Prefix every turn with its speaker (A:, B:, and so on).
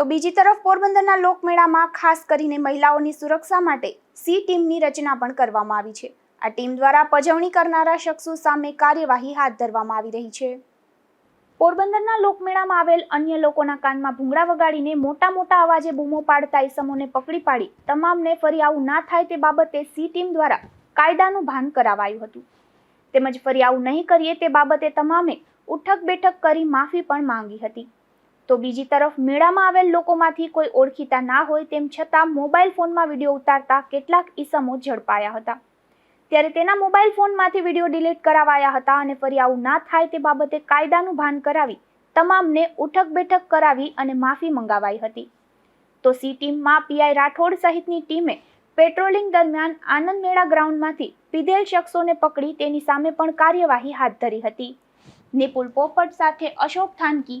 A: તો બીજી તરફ પોરબંદરના લોકમેળામાં ખાસ કરીને મહિલાઓની સુરક્ષા માટે સી ટીમની રચના પણ કરવામાં આવી છે. આ ટીમ દ્વારા પજવણી કરનારા શખ્સો સામે કાર્યવાહી હાથ ધરવામાં આવી રહી છે. પોરબંદરના લોકમેળામાં આવેલ અન્ય લોકોના કાનમાં ભૂંગળા વગાડીને મોટા મોટા અવાજે બૂમો પાડતા ઇસમોને પકડી પાડી તમામને ફરી આવું ના થાય તે બાબતે સી ટીમ દ્વારા કાયદાનું ભાન કરાવાયું હતું. તેમજ ફરી આવું નહીં કરીએ તે બાબતે તમામે ઉઠક બેઠક કરી માફી પણ માંગી હતી. તો બીજી તરફ મેળામાં આવેલ લોકોમાંથી કોઈ ઓળખીતા ના હોય તેમ છતાં મોબાઈલ ફોનમાં વીડિયો ઉતારતા કેટલાક ઈસમો ઝડપાયા હતા. ત્યારે તેના મોબાઈલ ફોનમાંથી વીડિયો ડિલીટ કરાવાયા હતા અને ફરી આવું ના થાય તે બાબતે કાયદાનું ભાન કરાવી તમામને ઉઠક બેઠક કરાવી અને માફી મંગાવાઈ હતી. તો સી ટીમમાં પીઆઈ રાઠોડ સહિતની ટીમે પેટ્રોલિંગ દરમિયાન આનંદ મેળા ગ્રાઉન્ડમાંથી પીધેલ શખ્સોને પકડી તેની સામે પણ કાર્યવાહી હાથ ધરી હતી. નિપુલ પોપટ સાથે અશોક થાનકી